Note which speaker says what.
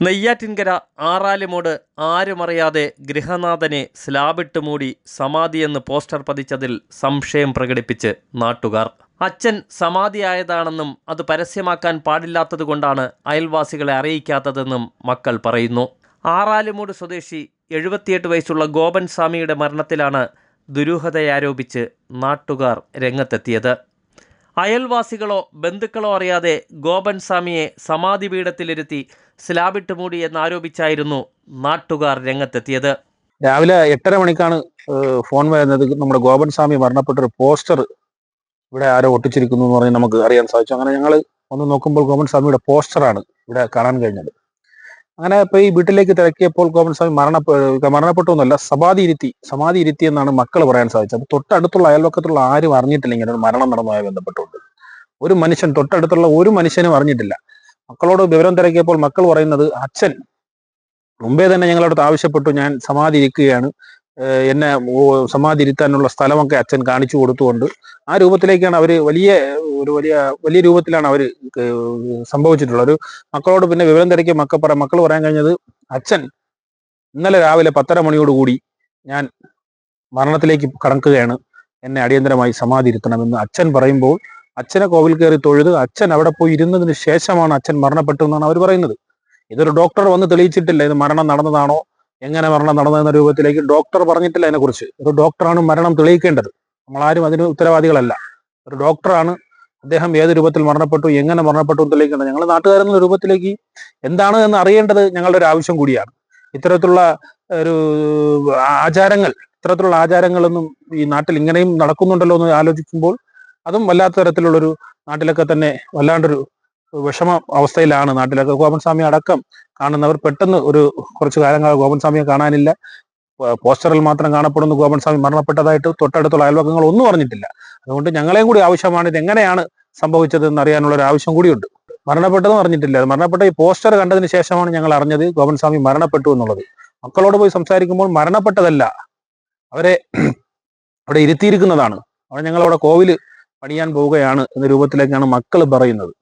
Speaker 1: നെയ്യാറ്റിൻകര ആറാലിമോട് ആരുമറിയാതെ ഗൃഹനാഥനെ സ്ലാബിട്ട് മൂടി സമാധിയെന്ന് പോസ്റ്റർ പതിച്ചതിൽ സംശയം പ്രകടിപ്പിച്ച് നാട്ടുകാർ. അച്ഛൻ സമാധിയായതാണെന്നും അത് പരസ്യമാക്കാൻ പാടില്ലാത്തതുകൊണ്ടാണ് അയൽവാസികളെ അറിയിക്കാത്തതെന്നും മക്കൾ പറയുന്നു. ആറാലിമൂട് സ്വദേശി എഴുപത്തിയെട്ട് വയസ്സുള്ള ഗോപൻ സ്വാമിയുടെ മരണത്തിലാണ് ദുരൂഹതയാരോപിച്ച് നാട്ടുകാർ രംഗത്തെത്തിയത്. അയൽവാസികളോ ബന്ധുക്കളോ അറിയാതെ ഗോപൻ സ്വാമിയെ സമാധി പീഠത്തിലിരുത്തി സ്ലാബിട്ട് മൂടി എന്നാരോപിച്ചായിരുന്നു നാട്ടുകാർ രംഗത്തെത്തിയത്.
Speaker 2: രാവിലെ എട്ടര മണിക്കാണ് ഫോൺ വരുന്നത്. നമ്മുടെ ഗോപൻ സ്വാമി മരണപ്പെട്ട ഒരു പോസ്റ്റർ ഇവിടെ ആരോ ഒട്ടിച്ചിരിക്കുന്നു എന്ന് പറഞ്ഞ് നമുക്ക് അറിയാൻ സാധിച്ചു. അങ്ങനെ ഞങ്ങൾ ഒന്ന് നോക്കുമ്പോൾ ഗോപൻ സ്വാമിയുടെ പോസ്റ്ററാണ് ഇവിടെ കാണാൻ കഴിഞ്ഞത്. അങ്ങനെ ഇപ്പൊ ഈ വീട്ടിലേക്ക് തിരക്കിയപ്പോൾ ഗോപൻ സ്വാമി മരണപ്പെട്ട എന്നല്ല സമാധി ഇരുത്തി സമാധി ഇരുത്തി എന്നാണ് മക്കൾ പറയാൻ സാധിച്ചത്. അപ്പൊ തൊട്ടടുത്തുള്ള അയൽവക്കത്തുള്ള ആരും അറിഞ്ഞിട്ടില്ല ഇങ്ങനെ ഒരു മരണം നടന്നതായി ബന്ധപ്പെട്ടുകൊണ്ട്. ഒരു മനുഷ്യൻ തൊട്ടടുത്തുള്ള ഒരു മനുഷ്യനും അറിഞ്ഞിട്ടില്ല. മക്കളോട് വിവരം തിരക്കിയപ്പോൾ മക്കൾ പറയുന്നത് അച്ഛൻ മുമ്പേ തന്നെ ഞങ്ങളടുത്ത് ആവശ്യപ്പെട്ടു ഞാൻ സമാധി ഇരിക്കുകയാണ് എന്നെ സമാധിരുത്താനുള്ള സ്ഥലമൊക്കെ അച്ഛൻ കാണിച്ചു കൊടുത്തുകൊണ്ട് ആ രൂപത്തിലേക്കാണ് അവർ വലിയ ഒരു വലിയ വലിയ രൂപത്തിലാണ് ഏഹ് സംഭവിച്ചിട്ടുള്ളത്. ഒരു മക്കളോട് പിന്നെ വിവരം തിരക്കിയ മക്കൾ പറ മക്കൾ പറയാൻ കഴിഞ്ഞത് അച്ഛൻ ഇന്നലെ രാവിലെ പത്തര മണിയോടുകൂടി ഞാൻ മരണത്തിലേക്ക് കടക്കുകയാണ്. എന്നെ അടിയന്തരമായി സമാധി ഇരുത്തണമെന്ന് അച്ഛൻ പറയുമ്പോൾ അച്ഛനെ കോവിൽ കയറി തൊഴുത് അച്ഛൻ അവിടെ പോയി ഇരുന്നതിന് ശേഷമാണ് അച്ഛൻ മരണപ്പെട്ടു എന്നാണ് അവർ പറയുന്നത്. ഇതൊരു ഡോക്ടർ വന്ന് തെളിയിച്ചിട്ടില്ല. ഇത് മരണം നടന്നതാണോ എങ്ങനെ മരണം നടന്നതെന്ന രൂപത്തിലേക്ക് ഡോക്ടർ പറഞ്ഞിട്ടില്ല അതിനെക്കുറിച്ച്. ഒരു ഡോക്ടറാണ് മരണം തെളിയിക്കേണ്ടത്. നമ്മളാരും അതിന് ഉത്തരവാദികളല്ല. ഒരു ഡോക്ടറാണ് അദ്ദേഹം ഏത് രൂപത്തിൽ മരണപ്പെട്ടു എങ്ങനെ മരണപ്പെട്ടു തെളിയിക്കേണ്ടത്. ഞങ്ങൾ നാട്ടുകാരെന്ന രൂപത്തിലേക്ക് എന്താണ് എന്ന് അറിയേണ്ടത് ഞങ്ങളുടെ ഒരു ആവശ്യം കൂടിയാണ്. ഇത്തരത്തിലുള്ള ഒരു ആചാരങ്ങൾ ഇത്തരത്തിലുള്ള ആചാരങ്ങളൊന്നും ഈ നാട്ടിൽ ഇങ്ങനെയും നടക്കുന്നുണ്ടല്ലോ എന്ന് ആലോചിക്കുമ്പോൾ അതും വല്ലാത്ത തരത്തിലുള്ളൊരു നാട്ടിലൊക്കെ തന്നെ വല്ലാണ്ടൊരു വിഷമ അവസ്ഥയിലാണ് നാട്ടിലൊക്കെ. ഗോപൻ സ്വാമി അടക്കം കാണുന്നവർ പെട്ടെന്ന് ഒരു കുറച്ചു കാലങ്ങൾ ഗോപൻ സ്വാമിയെ കാണാനില്ല പോസ്റ്ററിൽ മാത്രം കാണപ്പെടുന്ന ഗോപൻ സ്വാമി മരണപ്പെട്ടതായിട്ട് തൊട്ടടുത്തുള്ള അയൽവക്കങ്ങൾ ഒന്നും അറിഞ്ഞിട്ടില്ല. അതുകൊണ്ട് ഞങ്ങളെയും കൂടി ആവശ്യമാണ് ഇത് എങ്ങനെയാണ് സംഭവിച്ചത് എന്ന് അറിയാനുള്ള ഒരു ആവശ്യം കൂടിയുണ്ട്. മരണപ്പെട്ടതും അറിഞ്ഞിട്ടില്ല. മരണപ്പെട്ട ഈ പോസ്റ്റർ കണ്ടതിന് ശേഷമാണ് ഞങ്ങൾ അറിഞ്ഞത് ഗോപൻ സ്വാമി മരണപ്പെട്ടു എന്നുള്ളത്. മക്കളോട് പോയി സംസാരിക്കുമ്പോൾ മരണപ്പെട്ടതല്ല. അവരെ അവിടെ ഇരുത്തിയിരിക്കുന്നതാണ്. അവിടെ ഞങ്ങൾ അവിടെ കോവിൽ പണിയാൻ പോവുകയാണ് എന്ന രൂപത്തിലേക്കാണ് മക്കൾ പറയുന്നത്.